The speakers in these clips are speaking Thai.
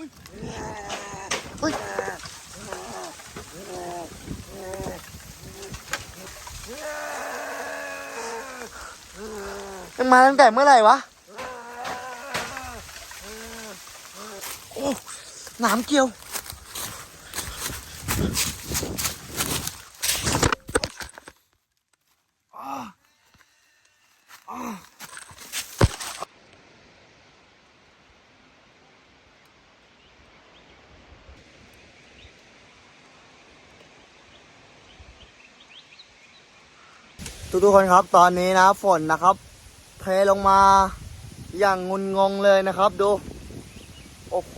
เฮ้ยมันมาตั้งแต่เมื่อไหร่วะ โอ้ น้ำเกี่ยว ทุกๆคนครับตอนนี้นะฝนนะครับเทลงมาอย่างงุนงงเลยนะครับดู โอ้โห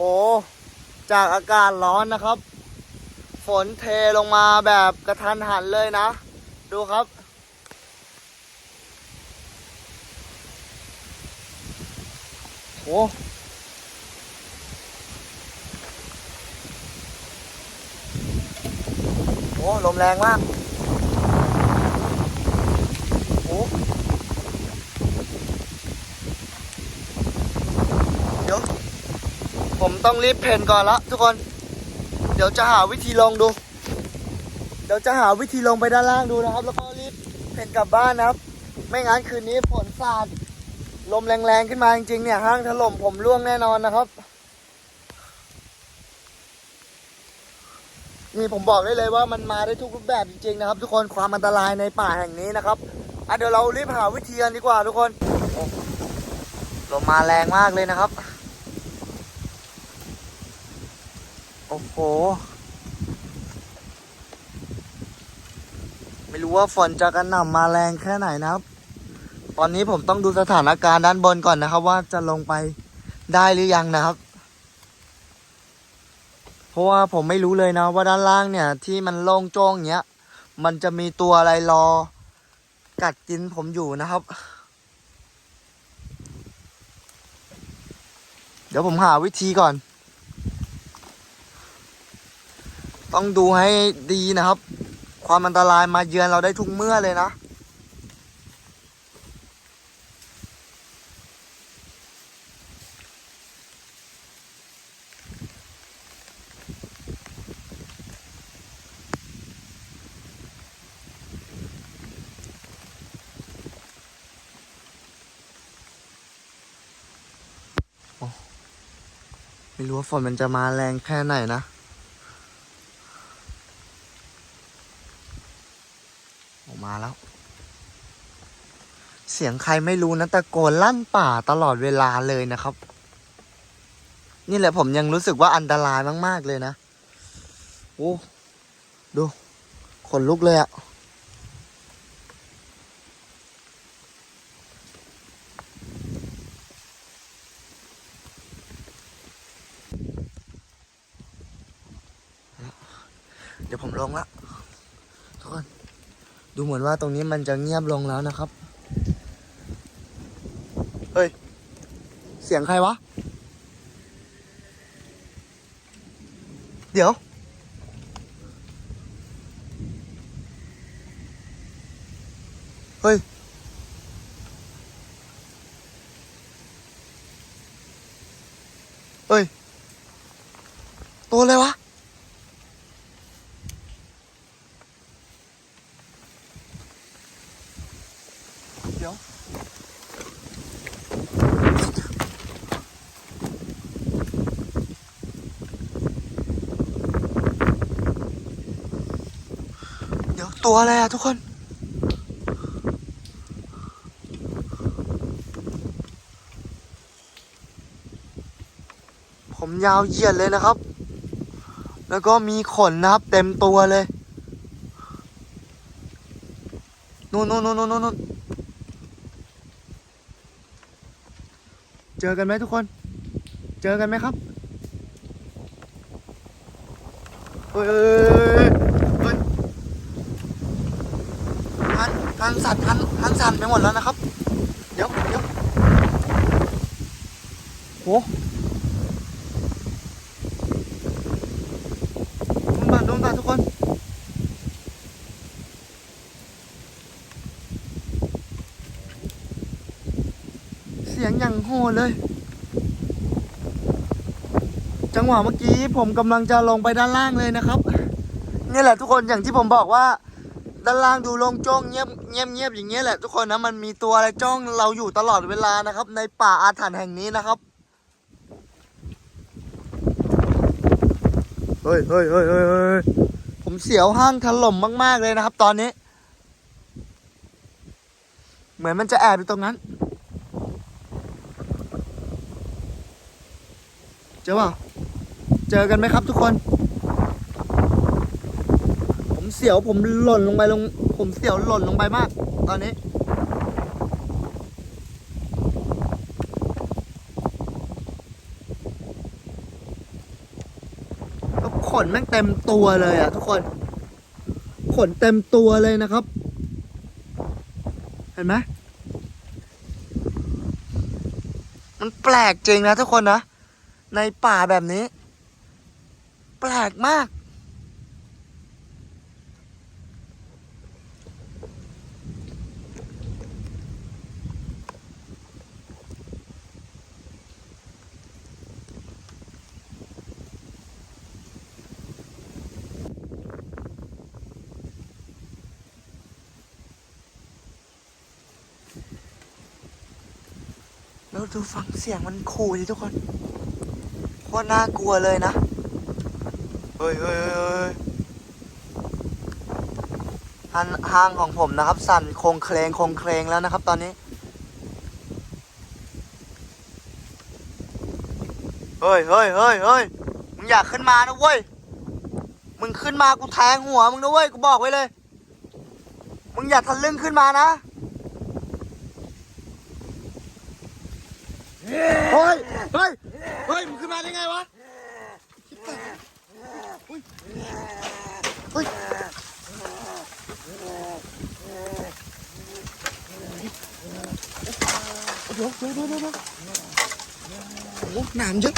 จากอากาศร้อนนะครับ ฝนเทลงมาแบบกระทันหันเลยนะ ดูครับโอ้โหลมแรงมาก โอ้เดี๋ยว ผม ต้องรีบเพ่นก่อนละทุกคน เดี๋ยวจะหาวิธีลงดู เดี๋ยวจะหาวิธีลงไปด้านล่างดูนะครับ แล้วก็รีบเพ่นกลับบ้านนะครับ ไม่งั้นคืนนี้ฝนสาดลมแรงๆขึ้นมาจริงๆเนี่ยห้างถล่มผมร่วงแน่นอนนะครับ นี่ผมบอกได้เลยว่ามันมาได้ทุกรูปแบบจริงๆนะครับ ทุกคนความอันตรายในป่าแห่งนี้นะครับอะเดี๋ยวเรารีบหาวิธีกันดีกว่าทุกคนลมมาแรงมากเลยนะครับ โอ้โห ไม่รู้ว่าฝนจะกระหน่ำมาแรงแค่ไหนนะครับ ตอนนี้ผมต้องดูสถานการณ์ด้านบนก่อนนะครับ ว่าจะลงไปได้หรือยังนะครับ เพราะว่าผมไม่รู้เลยนะว่าด้านล่างเนี่ย ที่มันโล่งโจ้งอย่างเงี้ย มันจะมีตัวอะไรรอ กัดกินผมอยู่นะครับเดี๋ยวผมหาวิธีก่อน ต้องดูให้ดีนะครับ ความอันตรายมาเยือนเราได้ทุกเมื่อเลยนะ ไม่รู้ว่าฝนมันจะมาแรงแค่ไหนนะ ออก มาแล้ว เสียงใครไม่รู้นะตะโกนลั่นป่าตลอดเวลาเลยนะครับ นี่แหละผมยังรู้สึกว่าอันตรายมาก ๆ เลยนะ โอ้ ดู ขนลุกเลยอะเดี๋ยวผมลงละทุกคน ดู เหมือนว่าตรงนี้มันจะเงียบลงแล้วนะครับ เฮ้ย เสียงใครวะ เดี๋ยว เฮ้ย เฮ้ย ตัวอะไรวะ เดี๋ยว เดี๋ยว ตัวอะไรอะทุกคน ผมยาวเหยียดเลยนะครับ แล้วก็มีขนนะครับ เต็มตัวเลยนู่นนู่นนู่นนู่นนู่นเจอกันไหมทุกคน เจอกันไหมครับเฮ้ยเฮ้ยเฮ้ยหันหันสั่นหัน หมดแล้วนะครับ เดี๋ยวเดี๋ยวโหดูมาดูมาทุกคนเสียงอย่างโหเลย จังหวะเมื่อกี้ผมกำลังจะลงไปด้านล่างเลยนะครับ นี่แหละทุกคนอย่างที่ผมบอกว่า ด้านล่างดูโลงโจ้งเงียบเงียบเงียบอย่างเงี้ยแหละทุกคนนะมันมีตัวอะไรจ้องเราอยู่ตลอดเวลานะครับ ในป่าอาถรรพ์แห่งนี้นะครับเฮ้ยเฮ้ยเฮ้ยเฮ้ยเฮ้ยผมเสียวห้างถล่มมาก ๆ เลยนะครับ ตอนนี้ เหมือนมันจะแอบอยู่ตรงนั้นเจอเปล่าเจอกันไหมครับทุกคน สียวผมหล่นลงไปลง ผมเสียวหล่นลงไปมาก ตอนนี้ขนแม่งเต็มตัวเลยอะทุกคน ขนเต็มตัวเลยนะครับ เห็นไหมมันแปลกจริงนะทุกคนนะ ในป่าแบบนี้ แปลกมาก เราดูฟังเสียงมันขู่ดิทุกคนโคตรน่ากลัวเลยนะ เฮ้ยเฮ้ยเฮ้ยเฮ้ยหันห้างของผมนะครับ สั่นโครงเคลงโครงเคลงแล้วนะครับ ตอนนี้ เฮ้ยเฮ้ยเฮ้ยเฮ้ยมึงอยากขึ้นมานะเว้ย มึงขึ้นมากูแทงหัวมึงนะเว้ย กูบอกไว้เลย มึงอย่าทะลึ่งขึ้นมานะ เฮ้ย เฮ้ย เฮ้ย มึงขึ้นมาได้ไงวะเฮ้ยเฮ้ยเดี๋ยวเดี๋ยวเดี๋ยวเดี๋ยวโอ้โหหนามเยอะ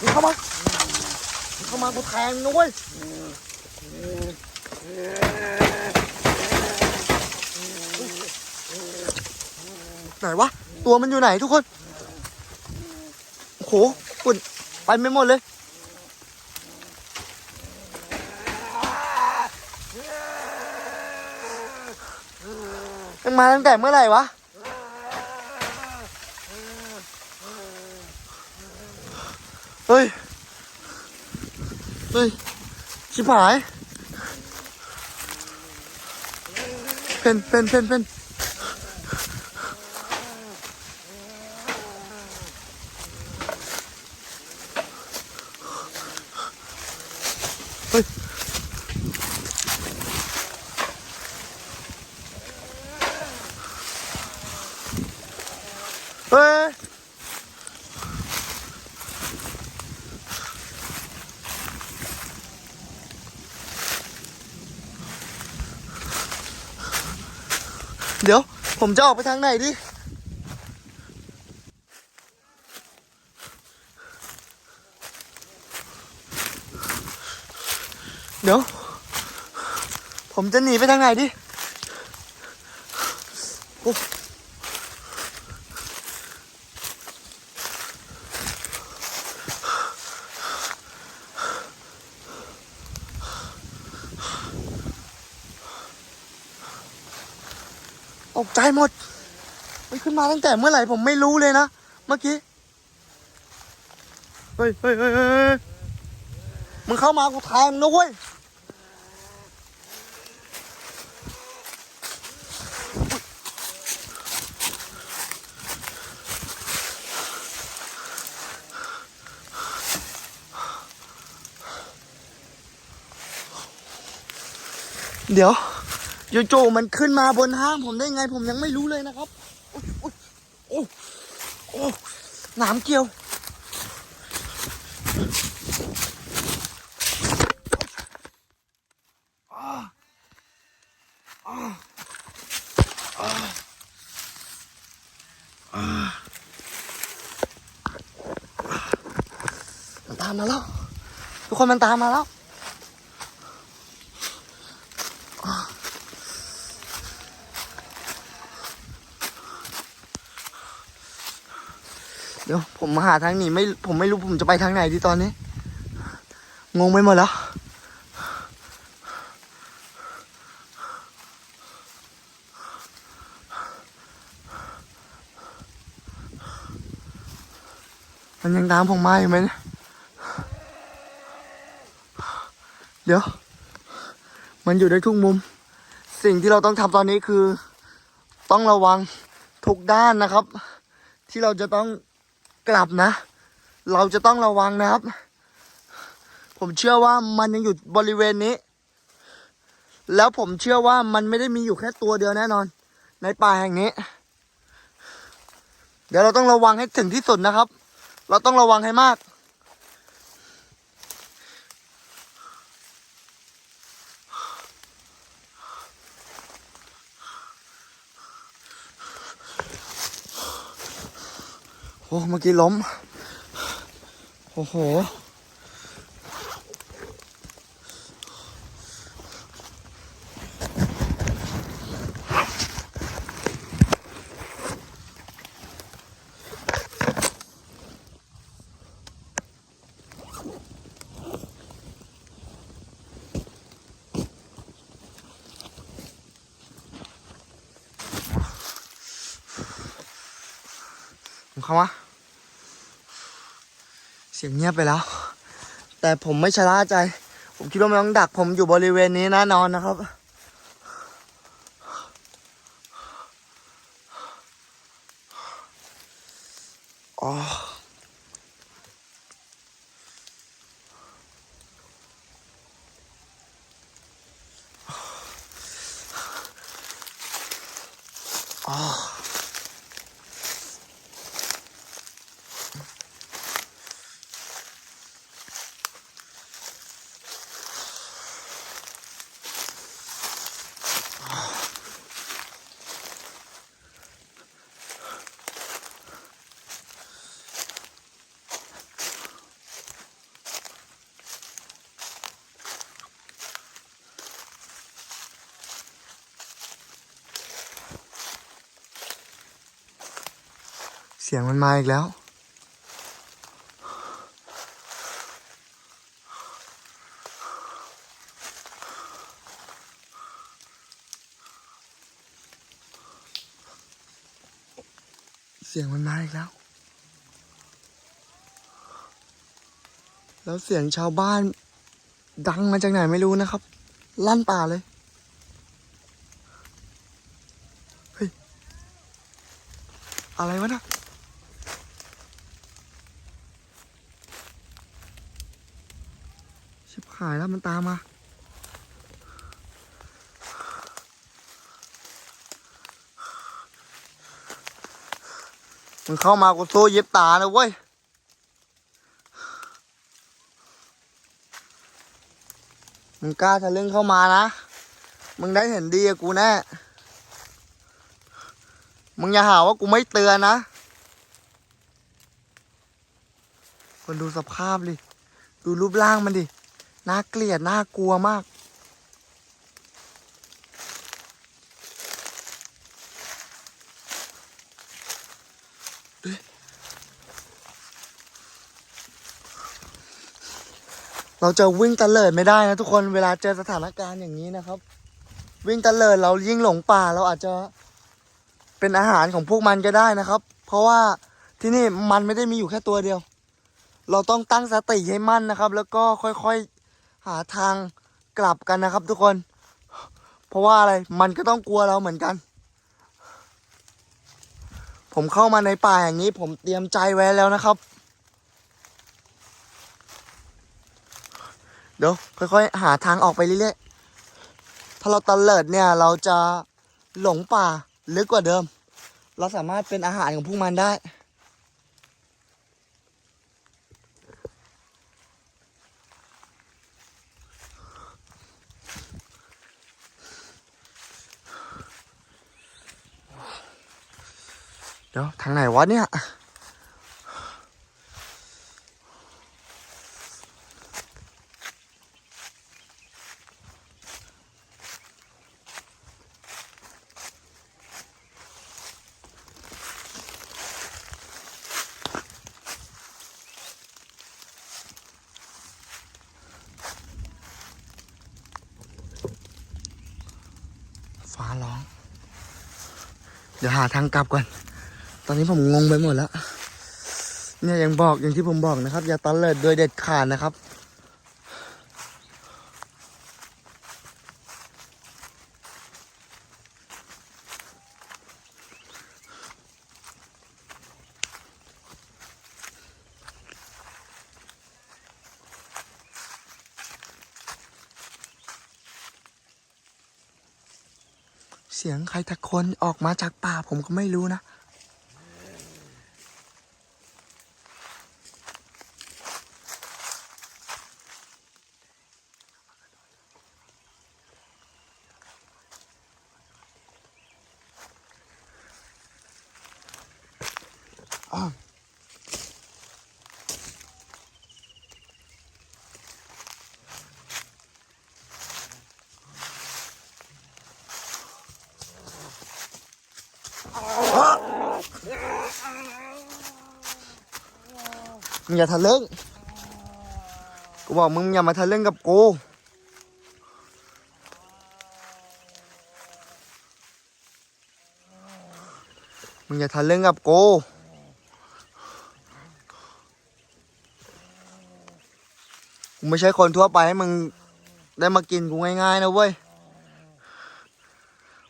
มึงเข้ามามึงเข้ามากูแทงนะเว้ยไหนวะ ตัวมันอยู่ไหนทุกคน โอ้โหฝุ่นไปไม่หมดเลย มันมาตั้งแต่เมื่อไหร่วะ เฮ้ย เฮ้ย ชิบหาย เป็นเป็นเป็นเป็น เฮ้ยเดี๋ยว ผมจะออกไปทางไหนดิ เดี๋ยว ผมจะหนีไปทางไหนดิโอ้ ตกใจหมด มันขึ้นมาตั้งแต่เมื่อไหร่ผมไม่รู้เลยนะ เมื่อกี้ เฮ้ยเฮ้ยเฮ้ยเฮ้ยมึงเข้ามากูแทงนะเว้ยเดี๋ยว จู่ๆมันขึ้นมาบนห้างผมได้ไง ผมยังไม่รู้เลยนะครับโอ๊ยโอ๊ยโอ้โอ้หนามเกี่ยวมันตามมาแล้ว ทุกคนมันตามมาแล้ว เดี๋ยวผมหาทางหนีไม่ผมไม่รู้ผมจะไปทางไหนดีตอนนี้ งงไปหมดแล้ว มันยังตามผมมาอยู่ไหมเนี่ยเดี๋ยว มันอยู่ในทุกมุม สิ่งที่เราต้องทำตอนนี้คือ ต้องระวังทุกด้านนะครับ ที่เราจะต้อง กลับนะ เราจะต้องระวังนะครับ ผมเชื่อว่ามันยังอยู่บริเวณนี้ แล้วผมเชื่อว่ามันไม่ได้มีอยู่แค่ตัวเดียวแน่นอน ในป่าแห่งนี้ เดี๋ยวเราต้องระวังให้ถึงที่สุดนะครับ เราต้องระวังให้มาก อ้เมื่อกี้ล้ม โอ้โหผมเข้ามา สียงเงียบไปแล้ว แต่ผมไม่ชะล่าใจ ผมคิดว่ามันต้องดักผมอยู่บริเวณนี้แน่นอนนะครับอ๋ออ๋อ เสียงมันมาอีกแล้ว เสียงมันมาอีกแล้ว แล้วเสียงชาวบ้าน ดังมาจากไหนไม่รู้นะครับ ลั่นป่าเลยเฮ้ยอะไรวะนะ ชิบ หายแล้วมันตามมามึงเข้ามากูโซ่เย็บตานะเว้ยมึงกล้าทะลึ่งเข้ามานะ มึงได้เห็นดีกับกูแน่ มึงอย่าหาว่ากูไม่เตือนนะคนดูสภาพดิ ดูรูปร่างมันดิ น่าเกลียดน่ากลัวมาก เราจะวิ่งตะเลิดไม่ได้นะทุกคนเวลาเจอสถานการณ์อย่างนี้นะครับ วิ่งตะเลิดเรายิ่งหลงป่าเราอาจจะเป็นอาหารของพวกมันก็ได้นะครับ เพราะว่าที่นี่มันไม่ได้มีอยู่แค่ตัวเดียว เราต้องตั้งสติให้มั่นนะครับ แล้วก็ค่อยๆ หาทางกลับกันนะครับทุกคน เพราะว่าอะไรมันก็ต้องกลัวเราเหมือนกัน ผมเข้ามาในป่าอย่างนี้ ผมเตรียมใจไว้แล้วนะครับ เดี๋ยวค่อยๆหาทางออกไปเรื่อยๆถ้าเราตะเลิดเนี่ยเราจะหลงป่าลึกกว่าเดิม เราสามารถเป็นอาหารของพวกมันได้ เดี๋ยวทางไหนวะเนี่ยฟ้าร้อง เดี๋ยวหาทางกลับก่อน ตอนนี้ผมงงไปหมดแล้ว เนี่ยยังบอกอย่างที่ผมบอกนะครับ อย่าตะเลิดโดยเด็ดขาดนะครับ เสียงใครตะโคนออกมาจากป่าผมก็ไม่รู้นะ มึงอย่าทะลึ่งกูบอกมึงอย่ามาทะลึ่ง กูไม่ใช่คนทั่วไปให้มึงได้มากินกูง่ายๆนะเว้ย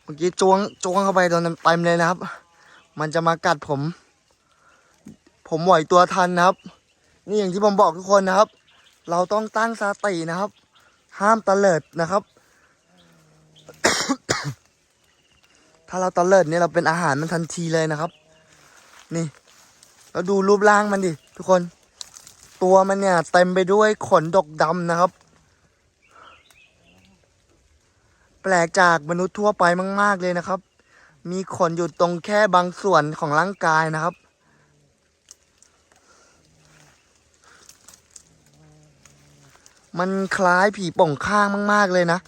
เมื่อกี้จวงจวงเข้าไปโดนเต็มเลยนะครับ มันจะมากัดผม ผมไหวตัวทันนะครับ นี่อย่างที่ผมบอกทุกคนนะครับ เราต้องตั้งสตินะครับ ห้ามตะเลิดนะครับ ถ้าเราตะเลิดเนี่ยเราเป็นอาหารมันทันทีเลยนะครับ นี่ แล้วดูรูปร่างมันดิทุกคน ตัวมันเนี่ยเต็มไปด้วยขนดกดำนะครับ แปลกจากมนุษย์ทั่วไปมาก ๆ เลยนะครับ มีขนอยู่ตรงแค่บางส่วนของร่างกายนะครับ มันคล้ายผีป่องข้างมาก ๆ เลยนะ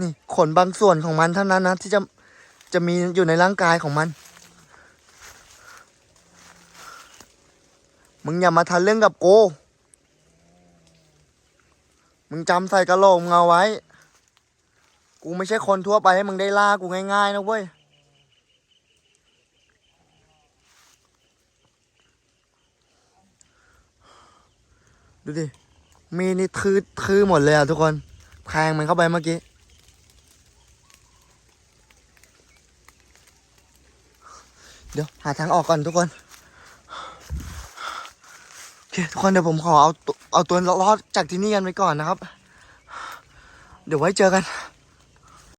นี่ขนบางส่วนของมันเท่านั้นนะที่จะจะมีอยู่ในร่างกายของมัน มึงอย่ามาทันเรื่องกับกูมึงจำใส่กระโหลกมึงเอาไว้ กูไม่ใช่คนทั่วไปให้มึงได้ล่ากูง่ายๆนะเว้ย ดูดิ มีนี่ทือทือหมดเลยอะทุกคน แทงมันเข้าไปเมื่อกี้ เดี๋ยว หาทางออกก่อนทุกคน คทุกคนเดี๋ยวผมขอเอาเอาตัวรอดจากที่นี่กันไปก่อนนะครับ เดี๋ยวไว้เจอกัน